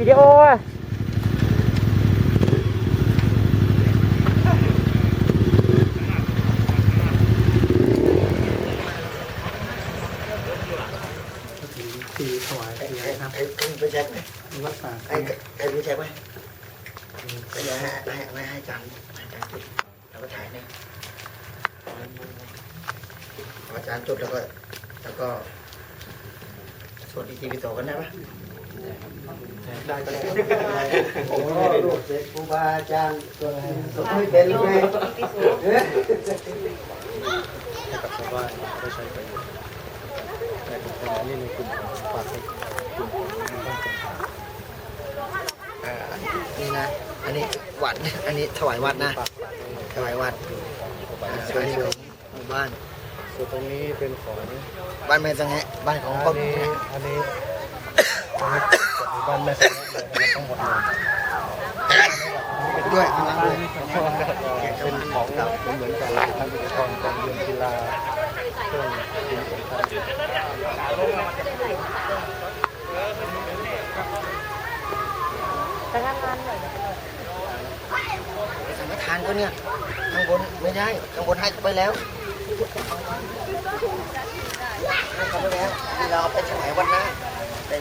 วิดีโอตีถวยเสีครับไปเช็คไหมวัดปากไปไปเช็คไยว้ให้ให้ให้จำจุแล้วก็ถ่ายนี่อาจารย์จุดแล้วก็แล้วก็สวดอีทีวิโตกันได้ปะ ได้ก็ได้ผมก็ลูกศิษย์ครูบาอาจารย์ตัวไม่เป็นหรือไงกับชาวบ้านได้ใช้ประโยชน์แต่ผมเป็นอันนี้ในกลุ่มของฝากให้กลุ่มของบ้านสงขลาอ่านี่นะ อันนี้วัด อันนี้ถวายวัดนะ ถวายวัดฝากอ่าให้ส่วนนี้ของหมู่บ้านส่วนตรงนี้เป็นของบ้านแม่สังแงบ้านของพ่อัอนนี้อันนี้ อันนี้จากบ้านแม่สายเลยนะครับทั้งหมดเลยด้วยข้างล่างด้วยเป็นของเหมือนกันทำอุปกรณ์การเรียนกีฬาเครื่องยิงสงครามสังฆทานก็เนี่ยข้างบนไม่ได้ข้างบนให้ไปแล้วให้เขาไปแล้วเราเอาไปถวายวันหน้า เป็